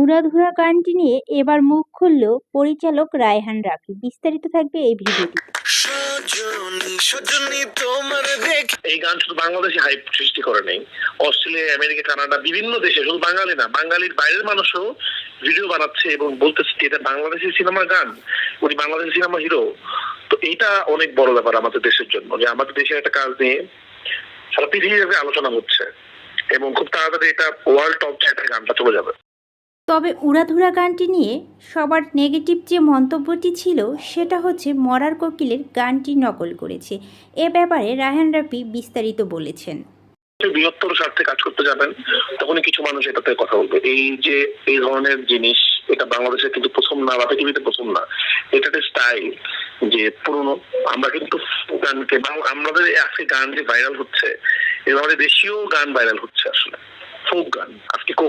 উড়াধুরা গানটি নিয়ে এবার মুখ খুলল পরিচালক রায়হান রাফি। বিস্তারিত থাকবে এই ভিডিওটি। সজনী সজনী তোমার দেখ এই গান শুধু বাংলাদেশে হাইপ সৃষ্টি করে নেই। অস্ট্রেলিয়া আমেরিকা কানাডা বিভিন্ন দেশে শুধু বাঙালি না বাঙালির বাইরের মানুষও ভিডিও বানাচ্ছে এবং বলতেছে যে এটা বাংলাদেশি সিনেমার গান। উনি বাংলাদেশি সিনেমা হিরো তো এইটা অনেক বড় ব্যাপার আমাদের দেশের জন্য যে আমাদের দেশের একটা কাজ নিয়ে সারা পৃথিবীতে আলোচনা হচ্ছে। এবং খুব তাড়াতাড়ি এটা ওয়ার্ল্ড টপ চার্টের গানটা চলে যাবে। তবে উড়াধুরা গানটি নিয়ে সবার নেগেটিভ যে মন্তব্যটি ছিল সেটা হচ্ছে মরার কোকিলের গানটি নকল করেছে। এ ব্যাপারে রায়হান রাফি বিস্তারিত বলেছেন। বৃহত্তর স্বার্থে কাজ করতে যাবেন তখনই কিছু মানুষ এটাতে কথা বলবে। এই যে এই ধরনের জিনিস এটা বাংলাদেশে কিন্তু প্রথম না বা পৃথিবীতে প্রথম না। এটা একটা স্টাইল যে পুরনো আমরা কিন্তু গানকে বাং- আমাদের আজকে গান যে ভাইরাল হচ্ছে এবং আমাদের দেশীয় গান ভাইরাল হচ্ছে আসলে ফোক গান।